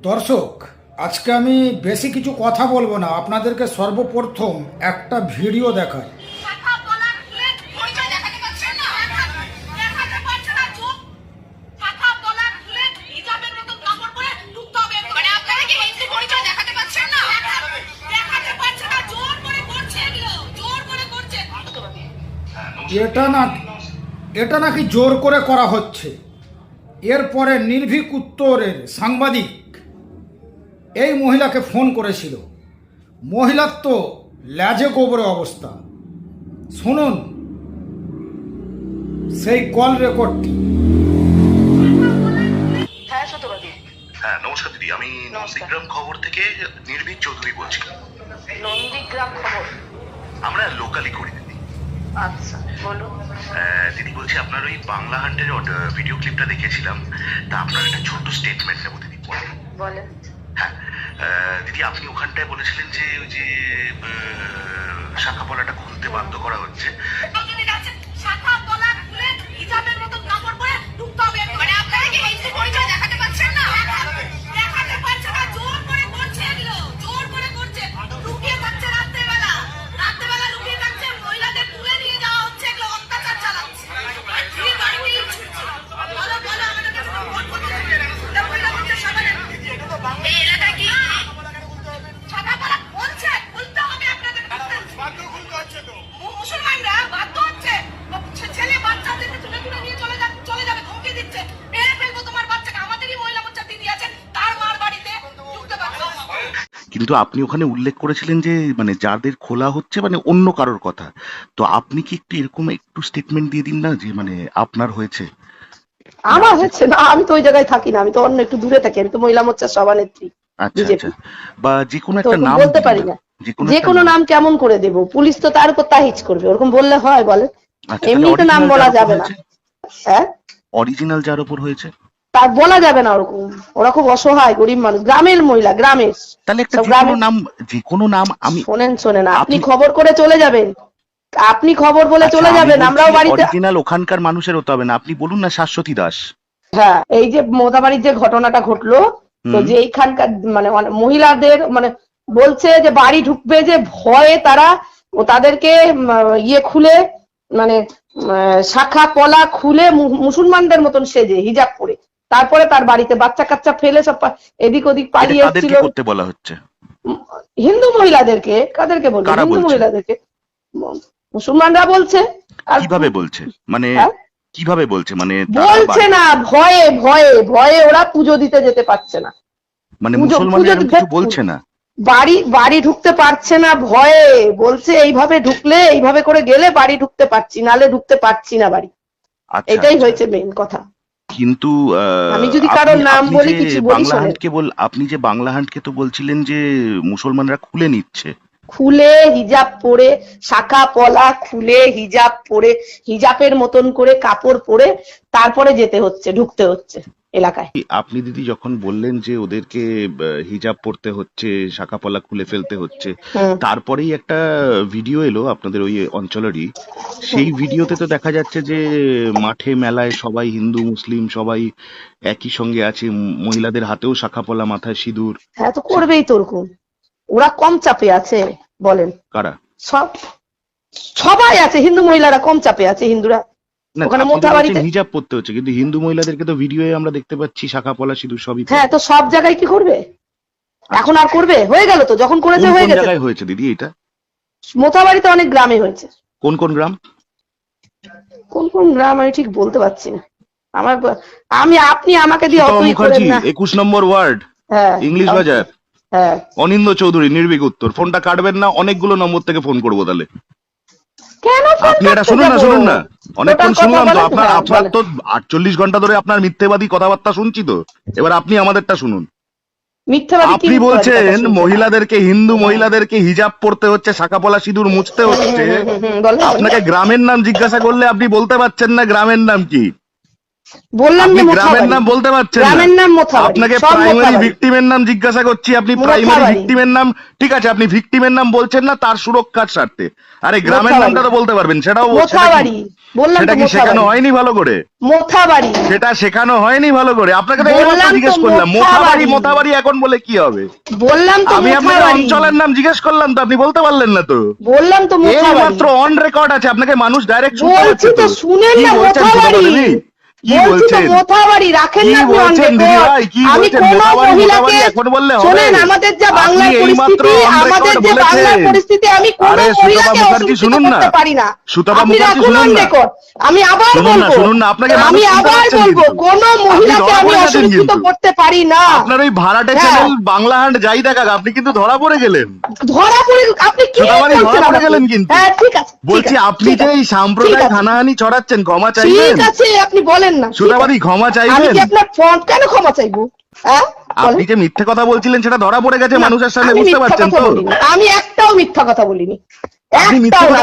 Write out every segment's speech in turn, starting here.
দর্শক আজকে আমি বেশি কিছু কথা বলব না আপনাদেরকে সর্বপ্রথম একটা ভিডিও দেখাই। মানে এটা না এটা নাকি জোর করে করা হচ্ছে। এরপরে নির্ভীক উত্তরের সাংবাদিক এই মহিলাকে ফোন করেছিল। মহিলার তো ল্যাজে গোবরে অবস্থা। শুনুন সেই কল রেকর্ডটি। হ্যাঁ হ্যাঁ নমস্কার দিদি। আমি নমস্কার। নন্দীগ্রাম খবর থেকে নির্ভীক চৌধুরী বলছি নন্দীগ্রাম খবর? আমরা লোকালি করি দিদি। আচ্ছা বলো আহ, দিদি বলছি আপনার ওই বাংলা হান্টের ভিডিও ক্লিপটা দেখেছিলাম। তা আপনার একটা ছোট্ট স্টেটমেন্ট নেব দিদি বলেন বলেন। হ্যাঁ দিদি আপনি ওখানটায় বলেছিলেন যে ওই যে শাখা পলাটা খুলতে বাধ্য করা হচ্ছে। কিন্তু আপনি ওখানে উল্লেখ করেছিলেন যে মানে যাদের খোলা হচ্ছে মানে অন্য কারোর কথা। তো আপনি কি একটু এরকম একটু স্টেটমেন্ট দিয়ে দিন না যে মানে আপনার হয়েছে? আমার হচ্ছে না আমি তো ওই জায়গায় থাকি না আমি তো অন্য একটু দূরে থাকি আমি তো মহিলা মোর্চার সভানেত্রী আচ্ছা আচ্ছা। বা যে কোনো একটা নাম বলতে পারি না। যে কোনো নাম। কেমন করে দেব? পুলিশ তো তার উপর তাহিজ করবে ওরকম বললে হয় বলে। আচ্ছা, এমনি তো নাম বলা যাবে না। হ্যাঁ? অরিজিনাল যার উপর হয়েছে? তার বলা যাবে না ওরকম। ওরা খুব অসহায় গরিব মানুষ। গ্রামের মহিলা গ্রামের। তাহলে একটা যে কোনো নাম যে কোনো নাম আমি শোনেন শোনেন আপনি খবর করে চলে যাবেন। আপনি খবর বলে চলে যাবেন আমরাও বাড়িতে অরিজিনাল ওখানকার মানুষের হতে হবে না। আপনি বলুন না শাশ্বতী দাস। হ্যাঁ এই যে মোদাবাড়ির যে ঘটনাটা ঘটলো তো যে এইখানকার মানে মহিলাদের মানে বলছে যে বাড়ি ঢুকবে যে ভয়ে তারা তাদেরকে ইয়ে খুলে মানে শাখা পলা খুলে মুসলমানদের মতন সেজে হিজাব পরে তারপরে তার বাড়িতে বাচ্চা কাচ্চা ফেলে সব এদিক ওদিক পালিয়ে এসেছিল। করতে বলা হচ্ছে। হিন্দু মহিলাদেরকে কাদেরকে বলব? হিন্দু মহিলাদেরকে। মুসলমানরা বলছে। কীভাবে বলছে? মানে হ্যাঁ? কীভাবে বলছে? মানে বলছে না ভয়ে ভয়ে ভয়ে ওরা পুজো দিতে যেতে পারছে না। মানে মুসলমানরা কিছু বলছে না? বাড়ি বাড়ি ঢুকতে পারছে না ভয়ে। বলছে এইভাবে ঢুকলে এইভাবে করে গেলে বাড়ি ঢুকতে পারছি নালে ঢুকতে পারছি না বাড়ি। আচ্ছা এটাই আচ্ছা। হয়েছে মেইন কথা। কিন্তু আমি যদি কারোর নাম বলি যে কিছু বলি বাংলা শোনেন। হান্টকে বল আপনি যে বাংলা হান্টকে তো বলছিলেন যে মুসলমানরা খুলে নিচ্ছে খুলে হিজাব পরে শাখা পলা খুলে হিজাব পরে হিজাবের মতন করে কাপড় পরে তারপরে যেতে হচ্ছে ঢুকতে হচ্ছে এলাকায়। আপনি দিদি যখন বললেন যে ওদেরকে হিজাব পড়তে হচ্ছে শাখাপলা খুলে ফেলতে হচ্ছে তারপরেই একটা ভিডিও এলো আপনাদের ওই অঞ্চলেরই। সেই ভিডিওতে তো দেখা যাচ্ছে যে মাঠে মেলায় সবাই হিন্দু মুসলিম সবাই একই সঙ্গে আছে মহিলাদের হাতেও শাখাপলা মাথায় সিঁদুর। হ্যাঁ তো করবেই তো ওরকম। ওরা কম চাপে আছে বলেন। কারা? সব সবাই আছে হিন্দু মহিলারা কম চাপে আছে হিন্দুরা। ওখানে আপনি তো মোথাবাড়িতে- বলছেন হিজাব পড়তে হচ্ছে কিন্তু হিন্দু মহিলাদেরকে তো ভিডিওয়ে আমরা দেখতে পাচ্ছি শাখাপলা সিঁদুর সবই হ্যাঁ তো সব জায়গায় কি করবে? এখন আর করবে? হয়ে গেল তো? যখন করেছে হয়ে গেছে। জায়গায় হয়েছে দিদি এটা? মোথাবাড়িতে অনেক গ্রামে হয়েছে। কোন কোন গ্রাম? কোন কোন গ্রাম আমি ঠিক বলতে পারছি না। আমার আমি আপনি আমাকে দিয়ে অতই করেন না। একুশ নম্বর ওয়ার্ড হ্যাঁ ইংলিশ বাজার। হ্যাঁ। অনিন্দ চৌধুরী নির্ভীক উত্তর। ফোনটা কাটবেন না অনেকগুলো নম্বর থেকে ফোন করব তাহলে। কেন আপনি শুনুন না শুনুন না। অনেকক্ষণ শুনলাম তো আপনার আপনার তো আটচল্লিশ ঘণ্টা ধরে আপনার মিথ্যেবাদী কথাবার্তা শুনছি তো। এবার আপনি আমাদেরটা শুনুন। আপনি বলছেন মহিলাদেরকে হিন্দু মহিলাদেরকে হিজাব পড়তে হচ্ছে শাখাপলা সিঁদুর মুছতে হচ্ছে। আপনাকে গ্রামের নাম জিজ্ঞাসা করলে আপনি বলতে পারছেন না গ্রামের নাম কি। বললাম যে গ্রামের নাম বলতে পারছেন গ্রামের নাম মোথাবাড়ি আপনাকে প্রাইমারি ভিকটিমের নাম জিজ্ঞাসা করছি আপনি প্রাইমারি ভিকটিমের নাম ঠিক আছে আপনি ভিকটিমের নাম বলছেন না তার সুরক্ষার স্বার্থে। আরে গ্রামের নামটা তো বলতে পারবেন সেটাও সেটা মোথাবাড়ি। বললাম সেটা কি শেখানো হয়নি ভালো করে? মোথাবাড়ি। সেটা শেখানো হয়নি ভালো করে? আপনাকে তো এইমাত্র জিজ্ঞেস করলাম মোথাবাড়ি। মোথাবাড়ি। এখন বলে কি হবে? বললাম তো আমি মোথাবাড়ি। অঞ্চলের নাম জিজ্ঞেস করলাম তো আপনি বলতে পারলেন না তো। বললাম তো মোথাবাড়ি। মাত্র অন রেকর্ড আছে আপনাকে মানুষ ডাইরেক্ট বলছি তো শুনেন না মোথাবাড়ি? কি বলছেন মোথাবাড়ি রাখেন না বলছেন দিদিভাই? কি বলছেন? মোথাবাড়ি, এখন বললে হবে? শোনেন আমাদের যা বাংলার পরিস্থিতি আমাদের যে বাংলার পরিস্থিতি আমি কোন মহিলাকে মুখার্জি শুনুন না। পারি না সুতপা মুখার্জি শুনুন না। আমি আবার বলব শুনুন না, আপনাকে আমি আবার বলব কোন মহিলাকে ধরা আমি পড়ে গেছেন অসুস্থ কিন্তু। করতে পারি না আপনার ওই ভাড়াটে হ্যাঁ। চ্যানেল বাংলা হান্ড যাই দেখাক আপনি কিন্তু ধরা পড়ে গেলেন ধরা পড়ে আপনি কি ধরা পড়ে গেলেন কিন্তু। হ্যাঁ ঠিক আছে বলছি আপনি যে এই সাম্প্রদায়িক হানাহানি ছড়াচ্ছেন ক্ষমা ঠিক আছে আপনি বলেন না। ক্ষমা আমি কি আপনার ফোন কেন ক্ষমা চাইব? হ্যাঁ? আপনি যে মিথ্যে কথা বলছিলেন সেটা ধরা পড়ে গেছে মানুষের সামনে বুঝতে পারছেন তো? আমি একটাও মিথ্যা কথা বলিনি। একটাও না,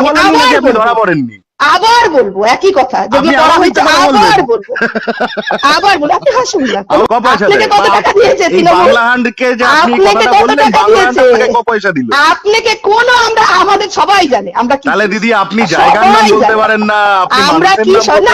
আপনি ধরা পড়েননি? আবার বলব একই কথা। যেগুলো আবার হয়েছে বলব। আবার বলব। আপনি হাসুন না। আপনাকে কত টাকা দিয়েছে আপনাকে কত টাকা দিয়েছে? আপনাকে পয়সা দিল। আপনাকে কোন আমরা আমাদের সবাই জানে আমরা কি তাহলে দিদি আপনি জায়গার নাম বলতে পারেন না আমরা কি না,